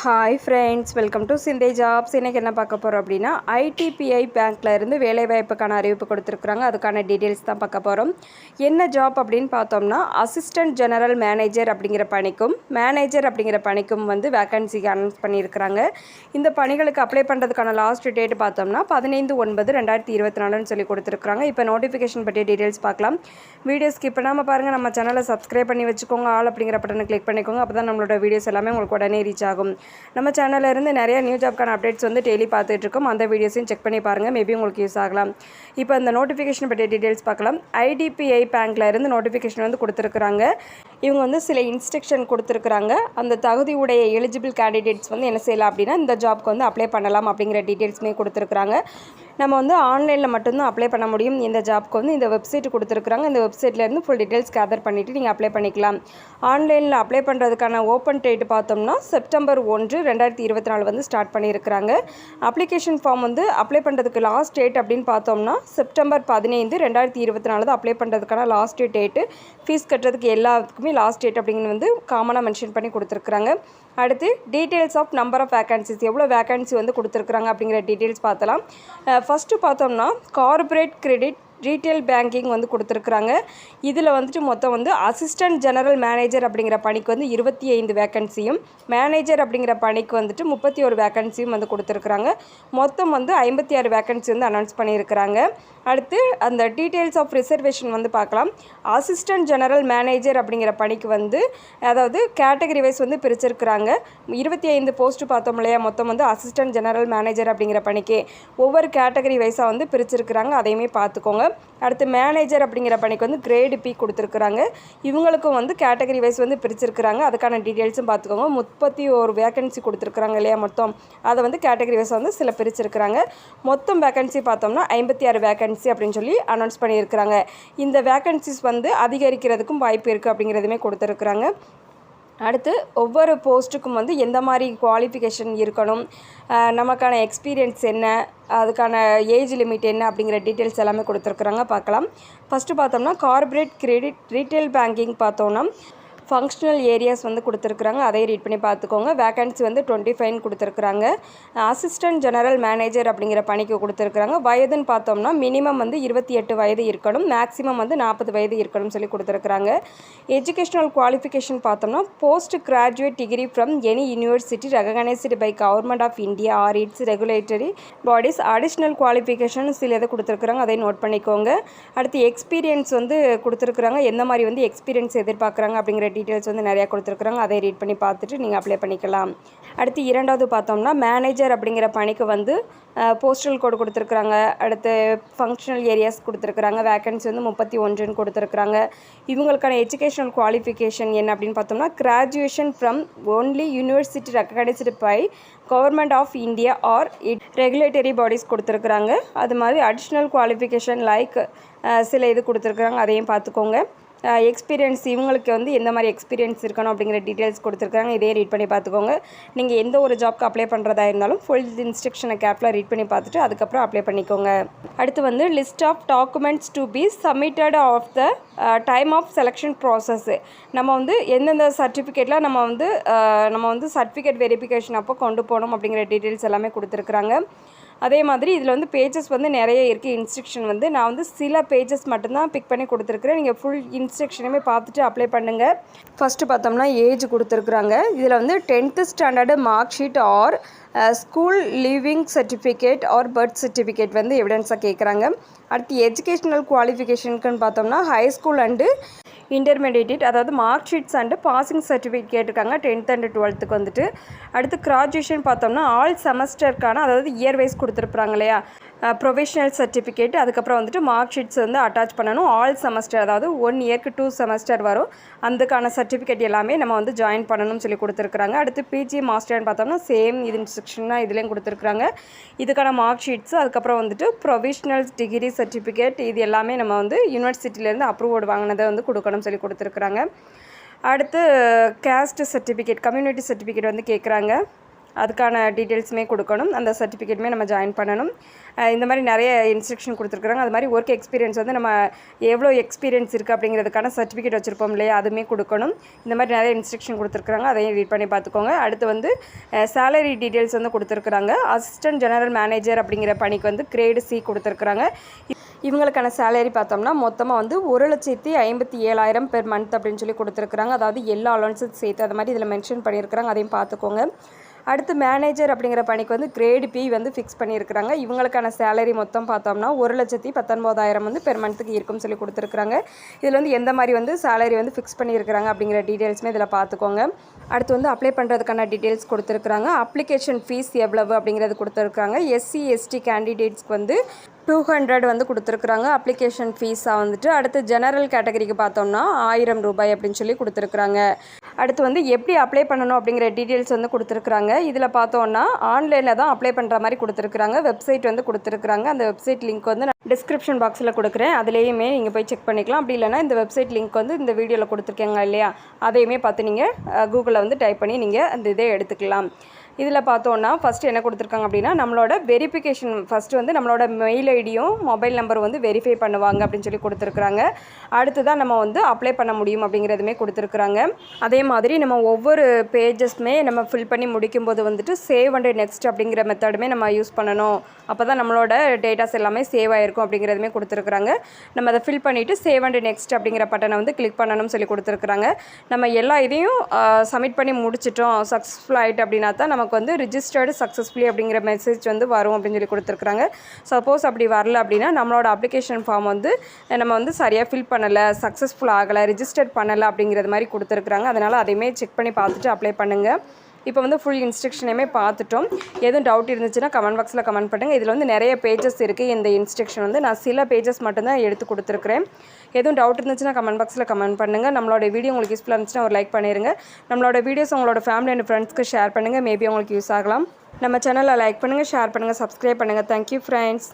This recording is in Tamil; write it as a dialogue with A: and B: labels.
A: ஹாய் ஃப்ரெண்ட்ஸ் வெல்கம் டு சிந்தே ஜாப்ஸ் இன்றைக்கி என்ன பார்க்க போகிறோம் அப்படின்னா ஐடிபிஐ பேங்க்கில் இருந்து வேலைவாய்ப்புக்கான அறிவிப்பு கொடுத்துருக்குறாங்க. அதுக்கான டீட்டெயில்ஸ் தான் பார்க்க போகிறோம் என்ன ஜாப் அப்படின்னு பார்த்தோம்னா அசிஸ்டன்ட் ஜெனரல் மேனேஜர் அப்படிங்கிற பணிக்கும் மேனேஜர் அப்படிங்கிற பணிக்கும் வந்து வேக்கன்சிக்கு அனௌன்ஸ் பண்ணியிருக்கிறாங்க. இந்த பணிகளுக்கு அப்ளை பண்ணுறதுக்கான லாஸ்ட் டேட் பார்த்தோம்னா பதினைந்து ஒன்பது ரெண்டாயிரத்தி இருபத்தி நாலுன்னு சொல்லி கொடுத்துருக்குறாங்க. இப்போ நோட்டிஃபிகேஷன் பற்றிய டீட்டெயில்ஸ் பார்க்கலாம். வீடியோ ஸ்கிப் பண்ணாமல் பாருங்கள் நம்ம சேனலை சப்ஸ்கிரைப் பண்ணி வச்சுக்கோங்க. ஆள் அப்படிங்கிற பட்டனை கிளிக் பண்ணிக்கோங்க. அப்போ தான் நம்மளோட வீடியோஸ் எல்லாமே உங்களுக்கு உடனே ரீச் ஆகும். நம்ம சேனல்ல இருந்து நிறைய நியூ ஜாப்க்கான அப்டேட்ஸ் வந்து டெய்லி பார்த்துட்டு இருக்கோம் அந்த வீடியோஸையும் செக் பண்ணி பாருங்கள் மேபி உங்களுக்கு யூஸ் ஆகலாம். இப்போ அந்த நோட்டிஃபிகேஷன் பற்றிய டீட்டெயில்ஸ் பார்க்கலாம். ஐடிபிஐ பேங்க்ல இருந்து நோட்டிஃபிகேஷன் வந்து கொடுத்துருக்குறாங்க. இவங்க வந்து சில இன்ஸ்ட்ரக்ஷன் கொடுத்துருக்குறாங்க. அந்த தகுதி உடைய எலிஜிபிள் கேண்டிடேட்ஸ் வந்து என்ன செய்யலாம் அப்படின்னா இந்த ஜாப்க்கு வந்து அப்ளை பண்ணலாம் அப்படிங்கிற டீட்டெயில்ஸுமே கொடுத்துருக்குறாங்க. நம்ம வந்து ஆன்லைனில் மட்டும்தான் அப்ளை பண்ண முடியும். இந்த ஜாப்க்கு வந்து இந்த வெப்சைட் கொடுத்துருக்குறாங்க. இந்த வெப்சைட்லேருந்து ஃபுல் டீட்டெயில்ஸ் கேதர் பண்ணிவிட்டு நீங்கள் அப்ளை பண்ணிக்கலாம். ஆன்லைனில் அப்ளை பண்ணுறதுக்கான ஓப்பன் டேட் பார்த்தோம்னா செப்டம்பர் ஒன்று ரெண்டாயிரத்தி இருபத்தி நாலு வந்து ஸ்டார்ட் பண்ணியிருக்கிறாங்க. அப்ளிகேஷன் ஃபார்ம் வந்து அப்ளை பண்ணுறதுக்கு லாஸ்ட் டேட் அப்படின்னு பார்த்தோம்னா செப்டம்பர் பதினைந்து ரெண்டாயிரத்தி இருபத்தி நாலு தான் அப்ளை பண்ணுறதுக்கான லாஸ்ட் டேட்டு ஃபீஸ் கட்டுறதுக்கு எல்லாத்துக்குமே லாஸ்ட் டேட் அப்படிங்கிறது வந்து காமனாக மென்ஷன் பண்ணி கொடுத்துருக்குறாங்க. அடுத்து details of number of vacancies எவ்வளோ வேகன்சி வந்து கொடுத்துருக்குறாங்க அப்படிங்கிற டீட்டெயில்ஸ் பார்த்தலாம் ஃபஸ்ட்டு பார்த்தோம்னா கார்ப்பரேட் கிரெடிட் ரீட்டைல் பேங்கிங் வந்து கொடுத்துருக்குறாங்க. இதில் வந்துட்டு மொத்தம் வந்து அசிஸ்டன்ட் ஜெனரல் மேனேஜர் அப்படிங்கிற பணிக்கு வந்து இருபத்தி ஐந்து வேக்கன்சியும் மேனேஜர் அப்படிங்கிற பணிக்கு வந்துட்டு முப்பத்தி ஒரு வேக்கன்சியும் வந்து கொடுத்துருக்குறாங்க. மொத்தம் வந்து ஐம்பத்தி ஆறு வேக்கன்சி வந்து அனௌன்ஸ் பண்ணியிருக்கிறாங்க. அடுத்து அந்த டீட்டெயில்ஸ் ஆஃப் ரிசர்வேஷன் வந்து பார்க்கலாம். அசிஸ்டன்ட் ஜெனரல் மேனேஜர் அப்படிங்கிற பணிக்கு வந்து அதாவது கேட்டகரி வைஸ் வந்து பிரிச்சிருக்கிறாங்க. இருபத்தி ஐந்து போஸ்ட் பார்த்தோம் இல்லையா? மொத்தம் வந்து அசிஸ்டன்ட் ஜெனரல் மேனேஜர் அப்படிங்கிற பணிக்கு ஒவ்வொரு கேட்டகரி வைஸாக வந்து பிரிச்சிருக்கிறாங்க. அதையுமே பார்த்துக்கோங்க. அடுத்து மேனேஜர் அப்படிங்கிற பணிக்கு வந்து கிரேடு பி கொடுத்துருக்குறாங்க. இவங்களுக்கும் வந்து கேட்டகரி வைஸ் வந்து பிரிச்சிருக்கிறாங்க. அதுக்கான டீட்டெயில்ஸும் பார்த்துக்கோங்க முப்பத்தி ஒரு வேகன்சி கொடுத்துருக்குறாங்க இல்லையா மொத்தம். அதை வந்து கேட்டகரி வைஸ் வந்து சில பிரிச்சிருக்கிறாங்க. மொத்தம் வேகன்சி பார்த்தோம்னா ஐம்பத்தி ஆறு வேகன்சி அப்படின்னு சொல்லி அனௌன்ஸ் பண்ணியிருக்கிறாங்க. இந்த வேகன்சிஸ் வந்து அதிகரிக்கிறதுக்கும் வாய்ப்பு இருக்குது அப்படிங்கிறதுமே கொடுத்துருக்குறாங்க. அடுத்து ஒவ்வொரு போஸ்ட்டுக்கும் வந்து எந்த மாதிரி குவாலிஃபிகேஷன் இருக்கணும் நமக்கான எக்ஸ்பீரியன்ஸ் என்ன அதுக்கான ஏஜ் லிமிட் என்ன அப்படிங்கிற டீட்டெயில்ஸ் எல்லாமே கொடுத்துருக்குறாங்க பார்க்கலாம். ஃபஸ்ட்டு பார்த்தோம்னா கார்பரேட் கிரெடிட் ரீட்டைல் பேங்கிங் பார்த்தோன்னா ஃபங்க்ஷனல் ஏரியாஸ் வந்து கொடுத்துருக்குறாங்க. அதையும் ரீட் பண்ணி பார்த்துக்கோங்க. வேகன்சி வந்து டுவெண்ட்டி ஃபைவ்னு கொடுத்துருக்குறாங்க. அசிஸ்டன்ட் ஜெனரல் மேனேஜர் அப்படிங்கிற பணிக்கு கொடுத்துருக்குறாங்க. வயதுன்னு பார்த்தோம்னா மினிமம் வந்து இருபத்தி எட்டு வயது இருக்கணும். மேக்ஸிமம் வந்து நாற்பது வயது இருக்கணும்னு சொல்லி கொடுத்துருக்குறாங்க. எஜுகேஷனல் குவாலிஃபிகேஷன் பார்த்தோம்னா post graduate degree from any university recognised by government of India or its regulatory bodies additional qualification சில இதை கொடுத்துருக்குறாங்க. அதை நோட் பண்ணிக்கோங்க. அடுத்து எக்ஸ்பீரியன்ஸ் வந்து கொடுத்துருக்குறாங்க. எந்த மாதிரி வந்து எக்ஸ்பீரியன்ஸ் எதிர்பார்க்குறாங்க அப்படிங்கிற டீட்டெயில்ஸ் வந்து நிறையா கொடுத்துருக்குறாங்க. அதை ரீட் பண்ணி பார்த்துட்டு நீங்கள் அப்ளை பண்ணிக்கலாம். அடுத்து இரண்டாவது பார்த்தோம்னா மேனேஜர் அப்படிங்கிற பணிக்கு வந்து போஸ்டல் கோடு கொடுத்துருக்குறாங்க. அடுத்து ஃபங்க்ஷனல் ஏரியாஸ் கொடுத்துருக்குறாங்க. வேக்கன்சி வந்து முப்பத்தி ஒன்றுன்னு கொடுத்துருக்குறாங்க. இவங்களுக்கான எஜுகேஷனல் குவாலிஃபிகேஷன் என்ன அப்படின்னு பார்த்தோம்னா graduation from only university recognised by government of India or it regulatory bodies கொடுத்துருக்குறாங்க. அது மாதிரி அடிஷ்னல் குவாலிஃபிகேஷன் லைக் சில இது கொடுத்துருக்குறாங்க. அதையும் பார்த்துக்கோங்க. எக்ஸ்பீரியன்ஸ் இவங்களுக்கு வந்து எந்த மாதிரி எக்ஸ்பீரியன்ஸ் இருக்கணும் அப்படிங்கிற டீட்டெயில்ஸ் கொடுத்துருக்காங்க. இதே ரீட் பண்ணி பார்த்துக்கோங்க. நீங்கள் எந்த ஒரு ஜாப்க்கு அப்ளை பண்ணுறதா இருந்தாலும் ஃபுல் இன்ஸ்ட்ரக்ஷனை கேர்ஃபுல்லாக ரீட் பண்ணி பார்த்துட்டு அதுக்கப்புறம் அப்ளை பண்ணிக்கோங்க. அடுத்து வந்து list of documents to be submitted of the time of selection process நம்ம வந்து எந்தெந்த சர்டிஃபிகேட்லாம் நம்ம வந்து நம்ம வந்து சர்டிஃபிகேட் வெரிஃபிகேஷன் அப்போ கொண்டு போகணும் அப்படிங்கிற டீட்டெயில்ஸ் எல்லாமே கொடுத்துருக்குறாங்க. அதே மாதிரி இதில் வந்து பேஜஸ் வந்து நிறைய இருக்குது இன்ஸ்ட்ரக்ஷன் வந்து நான் வந்து சில பேஜஸ் மட்டும்தான் பிக் பண்ணி கொடுத்துருக்குறேன். நீங்கள் ஃபுல் இன்ஸ்ட்ரக்ஷனுமே பார்த்துட்டு அப்ளை பண்ணுங்கள் ஃபஸ்ட்டு பார்த்தோம்னா ஏஜ் கொடுத்துருக்குறாங்க. இதில் வந்து tenth standard mark sheet or school leaving certificate or birth certificate வந்து எவிடன்ஸாக கேட்குறாங்க அடுத்து எஜுகேஷ்னல் குவாலிஃபிகேஷனுக்குன்னு பார்த்தோம்னா ஹை ஸ்கூல் அண்டு இன்டர்மீடியட் அதாவது mark sheets and passing certificate கேட்டிருக்காங்க டென்த் அண்டு டுவெல்த்துக்கு வந்துட்டு. அடுத்து கிராஜுவேஷன் பார்த்தோம்னா ஆல் செமஸ்டருக்கான அதாவது இயர் வைஸ் கொடுத்துருப்பாங்க இல்லையா? ப்ரொவிஷனல் சர்டிஃபிகேட் அதுக்கப்புறம் வந்துட்டு மார்க் ஷீட்ஸ் வந்து அட்டாச் பண்ணணும். ஆல் செமஸ்டர் அதாவது ஒன் இயர்க்கு டூ செமஸ்டர் வரும். அதுக்கான சர்டிஃபிகேட் எல்லாமே நம்ம வந்து ஜாயின் பண்ணணும்னு சொல்லி கொடுத்துருக்குறாங்க. அடுத்து பிஜி மாஸ்டர்னு பார்த்தோம்னா சேம் இது இன்ஸ்ட்ரக்ஷன் தான் இதுலேயும் கொடுத்துருக்குறாங்க. இதுக்கான மார்க் ஷீட்ஸ் அதுக்கப்புறம் வந்துட்டு ப்ரொவிஷனல் டிகிரி சர்டிஃபிகேட் இது எல்லாமே நம்ம வந்து யூனிவர்சிட்டியிலேருந்து அப்ரூவ்டு வாங்கினதை வந்து கொடுக்கணும்னு சொல்லி கொடுத்துருக்குறாங்க. அடுத்து கேஸ்ட் சர்டிஃபிகேட் கம்யூனிட்டி சர்டிஃபிகேட் வந்து கேட்குறாங்க அதுக்கான டீட்டெயில்ஸுமே கொடுக்கணும். அந்த சர்டிஃபிகேட்டுமே நம்ம ஜாயின் பண்ணணும். இந்த மாதிரி நிறைய இன்ஸ்ட்ரக்ஷன் கொடுத்துருக்குறாங்க. அது மாதிரி ஒர்க் எக்ஸ்பீரியன்ஸ் வந்து நம்ம எவ்வளோ எக்ஸ்பீரியன்ஸ் இருக்குது அப்படிங்கிறதுக்கான சர்டிஃபிகேட் வச்சுருப்போம் இல்லையா? அதுவுமே கொடுக்கணும். இந்த மாதிரி நிறைய இன்ஸ்ட்ரக்ஷன் கொடுத்துருக்குறாங்க. அதையும் ரீட் பண்ணி பார்த்துக்கோங்க. அடுத்து வந்து சேலரி டீட்டெயில்ஸ் வந்து கொடுத்துருக்குறாங்க. அசிஸ்டன்ட் ஜெனரல் மேனேஜர் அப்படிங்கிற பணிக்கு வந்து கிரேடு சி கொடுத்துருக்குறாங்க. இவங்களுக்கான சேலரி பார்த்தோம்னா மொத்தமாக வந்து ஒரு லட்சத்தி ஐம்பத்தி ஏழாயிரம் பெர் மந்த் அப்படின்னு சொல்லி கொடுத்துருக்குறாங்க. அதாவது எல்லா அலோன்ஸும் சேர்த்து அது மாதிரி இதில் மென்ஷன் பண்ணியிருக்கிறாங்க. அதையும் பார்த்துக்கோங்க. அடுத்து மேனேஜர் அப்படிங்கிற பணிக்கு வந்து கிரேடு பி வந்து ஃபிக்ஸ் பண்ணியிருக்கிறாங்க. இவங்களுக்கான சேலரி மொத்தம் பார்த்தோம்னா ஒரு லட்சத்தி பத்தொன்பதாயிரம் வந்து பெர் மந்த்துக்கு இருக்கும்னு சொல்லி கொடுத்துருக்குறாங்க. இதில் வந்து எந்த மாதிரி வந்து சேலரி வந்து ஃபிக்ஸ் பண்ணியிருக்கிறாங்க அப்படிங்கிற டீட்டெயில்ஸுமே இதில் பார்த்துக்கோங்க. அடுத்து வந்து அப்ளை பண்ணுறதுக்கான டீட்டெயில்ஸ் கொடுத்துருக்குறாங்க. அப்ளிகேஷன் ஃபீஸ் எவ்வளவு அப்படிங்கிறது கொடுத்துருக்குறாங்க. எஸ்சி எஸ்டி கேண்டிடேட்ஸ்க்கு வந்து டூ ஹண்ட்ரட் வந்து கொடுத்துருக்குறாங்க. அப்ளிகேஷன் ஃபீஸாக வந்துட்டு. அடுத்து ஜெனரல் கேட்டகரிக்கு பார்த்தோம்னா ஆயிரம் ரூபாய் அப்படின்னு சொல்லி கொடுத்துருக்குறாங்க. அடுத்து வந்து எப்படி அப்ளை பண்ணணும் அப்படிங்கிற டீட்டெயில்ஸ் வந்து கொடுத்துருக்குறாங்க. இதில் பார்த்தோம்னா ஆன்லைனில் தான் அப்ளை பண்ணுற மாதிரி கொடுத்துருக்குறாங்க. வெப்சைட் வந்து கொடுத்துருக்குறாங்க. அந்த வெப்சைட் லிங்க் வந்து நான் டிஸ்கிரிப்ஷன் பாக்ஸில் கொடுக்குறேன். அதுலேயுமே நீங்கள் போய் செக் பண்ணிக்கலாம். அப்படி இல்லைனா இந்த வெப்சைட் லிங்க் வந்து இந்த வீடியோவில் கொடுத்துருக்கேங்க இல்லையா? அதையுமே பார்த்து நீங்கள் கூகுளில் வந்து டைப் பண்ணி நீங்கள் அந்த இதை எடுத்துக்கலாம். இதில் பார்த்தோன்னா ஃபஸ்ட்டு என்ன கொடுத்துருக்காங்க அப்படின்னா நம்மளோட வெரிஃபிகேஷன் ஃபஸ்ட்டு வந்து நம்மளோட மெயில் ஐடியும் மொபைல் நம்பர் வந்து வெரிஃபை பண்ணுவாங்க அப்படின்னு சொல்லி கொடுத்துருக்குறாங்க. அடுத்து தான் நம்ம வந்து அப்ளை பண்ண முடியும் அப்படிங்கிறதுமே கொடுத்துருக்குறாங்க. அதே மாதிரி நம்ம ஒவ்வொரு பேஜஸ்மே நம்ம ஃபில் பண்ணி முடிக்கும்போது வந்துட்டு சேவ் அண்ட் நெக்ஸ்ட் அப்படிங்கிற மெத்தடுமே நம்ம யூஸ் பண்ணணும். அப்போ தான் நம்மளோட டேட்டாஸ் எல்லாமே சேவ் ஆகிருக்கும் அப்படிங்கிறதுமே கொடுத்துருக்குறாங்க. நம்ம அதை ஃபில் பண்ணிவிட்டு சேவ் அண்ட் நெக்ஸ்ட் அப்படிங்கிற பட்டனை வந்து கிளிக் பண்ணணும்னு சொல்லி கொடுத்துருக்குறாங்க. நம்ம எல்லா இதையும் சப்மிட் பண்ணி முடிச்சிட்டோம் சக்ஸஸ்ஃபுல் ஆகிட்டு அப்படின்னா தான் நமக்கு வந்து ரிஜிஸ்டர்டு சக்ஸஸ்ஃபுல்லி அப்படிங்கிற மெசேஜ் வந்து வரும் அப்படின்னு சொல்லி கொடுத்துருக்குறாங்க. சப்போஸ் அப்படி வரல அப்படின்னா நம்மளோட அப்ளிகேஷன் ஃபார்ம் வந்து நம்ம வந்து சரியாக ஃபில் பண்ணலை சக்ஸஸ்ஃபுல் ஆகலை ரிஜிஸ்டர் பண்ணலை அப்படிங்கிறது மாதிரி கொடுத்துருக்குறாங்க. அதனால் அதையுமே செக் பண்ணி பார்த்துட்டு அப்ளை பண்ணுங்கள் இப்போ வந்து ஃபுல் இன்ஸ்ட்ரக்ஷனையுமே பார்த்துட்டோம். எதுவும் டவுட் இருந்துச்சுன்னா கமெண்ட் பாக்ஸில் கமெண்ட் பண்ணுங்கள் இதில் வந்து நிறைய பேஜஸ் இருக்குது இந்த இன்ஸ்ட்ரக்ஷன் வந்து நான் சில பேஜஸ் மட்டும்தான் எடுத்து கொடுத்துருக்குறேன். எதுவும் டவுட் இருந்துச்சுன்னா கமெண்ட் பாக்ஸில் கமெண்ட் பண்ணுங்கள் நம்மளோட வீடியோ உங்களுக்கு யூஸ்ஃபுல்லாக இருந்துச்சுன்னா ஒரு லைக் பண்ணிடுங்க நம்மளோட வீடியோஸ் உங்களோட ஃபேமிலி அண்ட் ஃப்ரெண்ட்ஸ்க்கு ஷேர் பண்ணுங்கள் மேபி உங்களுக்கு யூஸ் ஆகலாம். நம்ம சேனலை லைக் பண்ணுங்கள் ஷேர் பண்ணுங்கள் சப்ஸ்கிரைப் பண்ணுங்கள் தேங்க்யூ ஃப்ரெண்ட்ஸ்